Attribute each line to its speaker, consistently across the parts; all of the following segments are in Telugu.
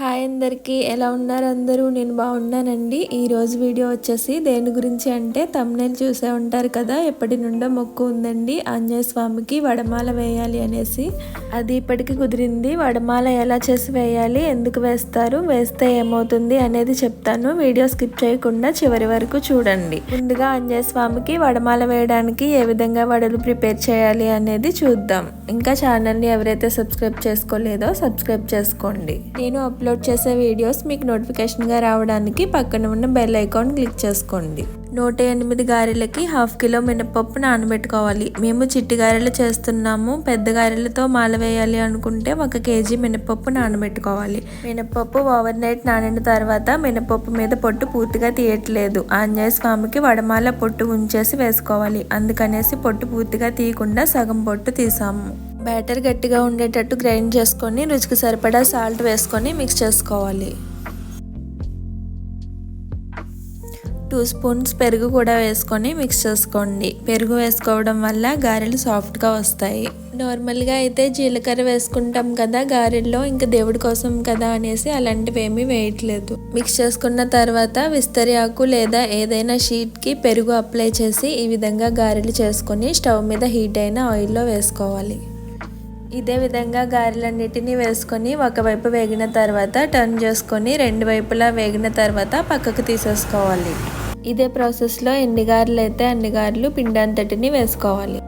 Speaker 1: హాయ్ అందరికీ ఎలా ఉన్నారు అందరూ? నేను బాగున్నానండి. ఈరోజు వీడియో వచ్చేసి దేని గురించి అంటే తమ్నేలు చూసే ఉంటారు కదా ఎప్పటి నుండో మొక్కు ఉందండి. ఆంజనేయ స్వామికి వడమాల వేయాలి అనేసి. అది ఇప్పటికి కుదిరింది. వడమాల ఎలా చేసి వేయాలి ఎందుకు వేస్తారు వేస్తే ఏమవుతుంది అనేది చెప్తాను. వీడియో స్కిప్ చేయకుండా చివరి వరకు చూడండి. ముందుగా ఆంజనేయ స్వామికి వడమాల వేయడానికి ఏ విధంగా వడలు ప్రిపేర్ చేయాలి అనేది చూద్దాం. ఇంకా ఛానల్ని ఎవరైతే సబ్స్క్రైబ్ చేసుకోలేదో సబ్స్క్రైబ్ చేసుకోండి. నేను అప్లోడ్ చేసే వీడియోస్ మీకు నోటిఫికేషన్గా రావడానికి పక్కన ఉన్న బెల్ ఐకాన్ క్లిక్ చేసుకోండి. నూట ఎనిమిది గారెలకి హాఫ్ కిలో మినపప్పు నానబెట్టుకోవాలి. మేము చిట్టి గారెలు చేస్తున్నాము. పెద్ద గారెలతో మాల వేయాలి అనుకుంటే ఒక కేజీ మినపప్పు నానబెట్టుకోవాలి. మినపప్పు ఓవర్ నైట్ నానిన తర్వాత మినపప్పు మీద పొట్టు పూర్తిగా తీయట్లేదు. ఆంజనేయ స్వామికి వడమాల పొట్టు ఉంచేసి వేసుకోవాలి. అందుకనేసి పొట్టు పూర్తిగా తీయకుండా సగం పొట్టు తీసాము. బ్యాటర్ గట్టిగా ఉండేటట్టు గ్రైండ్ చేసుకొని రుచికి సరిపడా సాల్ట్ వేసుకొని మిక్స్ చేసుకోవాలి. టూ స్పూన్స్ పెరుగు కూడా వేసుకొని మిక్స్ చేసుకోండి. పెరుగు వేసుకోవడం వల్ల గారెలు సాఫ్ట్గా వస్తాయి. నార్మల్గా అయితే జీలకర్ర వేసుకుంటాం కదా గారెల్లో ఇంకా దేవుడి కోసం కదా అనేసి అలాంటివి ఏమీ వేయట్లేదు. మిక్స్ చేసుకున్న తర్వాత విస్తరి ఆకు లేదా ఏదైనా షీట్కి పెరుగు అప్లై చేసి ఈ విధంగా గారెలు చేసుకొని స్టవ్ మీద హీట్ అయిన ఆయిల్లో వేసుకోవాలి. ఇదే విధంగా గారెలన్నిటినీ వేసుకొని ఒకవైపు వేగిన తర్వాత టర్న్ చేసుకొని రెండు వైపులా వేగిన తర్వాత పక్కకు తీసేసుకోవాలి. ఇదే ప్రాసెస్లో ఎన్ని గారెలు అయితే అన్ని గారెలు పిండి అంతటిని వేసుకోవాలి.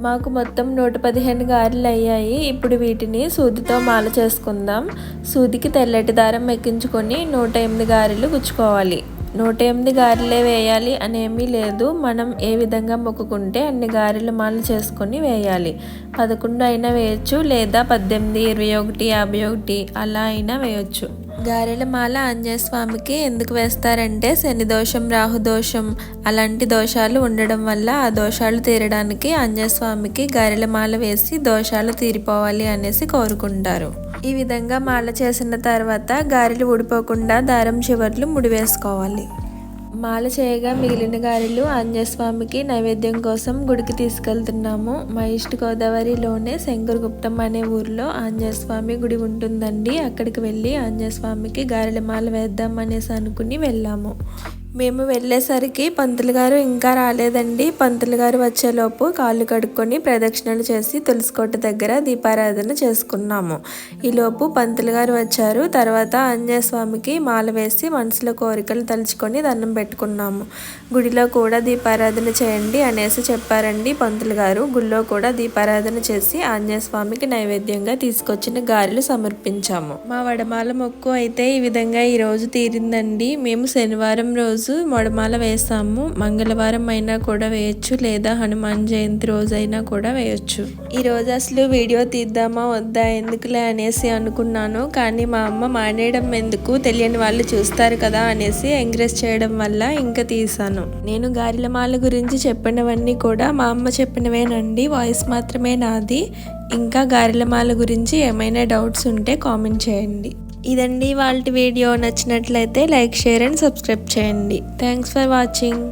Speaker 1: మాకు మొత్తం నూట పదిహేను గారెలు అయ్యాయి. ఇప్పుడు వీటిని సూదితో మాల చేసుకుందాం. సూదికి తెల్లటి దారం ఎక్కించుకొని నూట ఎనిమిది గారెలు గుచ్చుకోవాలి. నూట ఎనిమిది గారెలే వేయాలి అనేమీ లేదు. మనం ఏ విధంగా మొక్కుకుంటే అన్ని గారెలు మాల చేసుకొని వేయాలి. పదకొండు అయినా వేయచ్చు లేదా పద్దెనిమిది ఇరవై ఒకటి యాభై ఒకటి అలా అయినా వేయచ్చు. గారెల మాల ఆంజనేయ స్వామికి ఎందుకు వేస్తారంటే శని దోషం రాహుదోషం అలాంటి దోషాలు ఉండడం వల్ల ఆ దోషాలు తీరడానికి ఆంజనేయ స్వామికి గారెల మాల వేసి దోషాలు తీరిపోవాలి అనేసి కోరుకుంటారు. ఈ విధంగా మాల చేసిన తర్వాత గారెలు ఊడిపోకుండా దారం చివర్లు ముడివేసుకోవాలి. మాల చేయగా మిగిలిన గారెలు ఆంజనేయస్వామికి నైవేద్యం కోసం గుడికి తీసుకెళ్తున్నాము. మా ఈస్ట్ గోదావరిలోనే శంకరగుప్తం అనే ఊర్లో ఆంజస్వామి గుడి ఉంటుందండి. అక్కడికి వెళ్ళి ఆంజనేయస్వామికి గారెల మాల వేద్దాం అనేసి అనుకుని వెళ్ళాము. మేము వెళ్ళేసరికి పంతులు గారు ఇంకా రాలేదండి. పంతులు గారు వచ్చేలోపు కాళ్ళు కడుక్కొని ప్రదక్షిణలు చేసి తులసికోట దగ్గర దీపారాధన చేసుకున్నాము. ఈలోపు పంతులు గారు వచ్చారు. తర్వాత ఆంజనేయస్వామికి మాల వేసి మనసులో కోరికలు తలుచుకొని దండం పెట్టుకున్నాము. గుడిలో కూడా దీపారాధన చేయండి అనేసి చెప్పారండి పంతులు గారు. గుళ్ళో కూడా దీపారాధన చేసి ఆంజనేయస్వామికి నైవేద్యంగా తీసుకొచ్చిన గారెలు సమర్పించాము. మా వడమాల మొక్కు అయితే ఈ విధంగా ఈరోజు తీరిందండి. మేము శనివారం రోజు రోజు మొడమాల వేస్తాము. మంగళవారం అయినా కూడా వేయచ్చు లేదా హనుమాన్ జయంతి రోజైనా కూడా వేయచ్చు. ఈ రోజు అసలు వీడియో తీద్దామా వద్దా ఎందుకులే అనేసి అనుకున్నాను. కానీ మా అమ్మ మానేయడం ఎందుకు తెలియని వాళ్ళు చూస్తారు కదా అనేసి ఎంకరేజ్ చేయడం వల్ల ఇంకా తీసాను నేను గారిలమాల గురించి చెప్పినవన్నీ కూడా మా అమ్మ చెప్పినవేనండి. వాయిస్ మాత్రమే నాది. ఇంకా గారిలమాల గురించి ఏమైనా డౌట్స్ ఉంటే కామెంట్ చేయండి. ఇదండి వాళ్ళ వీడియో నచ్చినట్లయితే లైక్ షేర్ అండ్ సబ్స్క్రైబ్ చేయండి. Thanks for watching.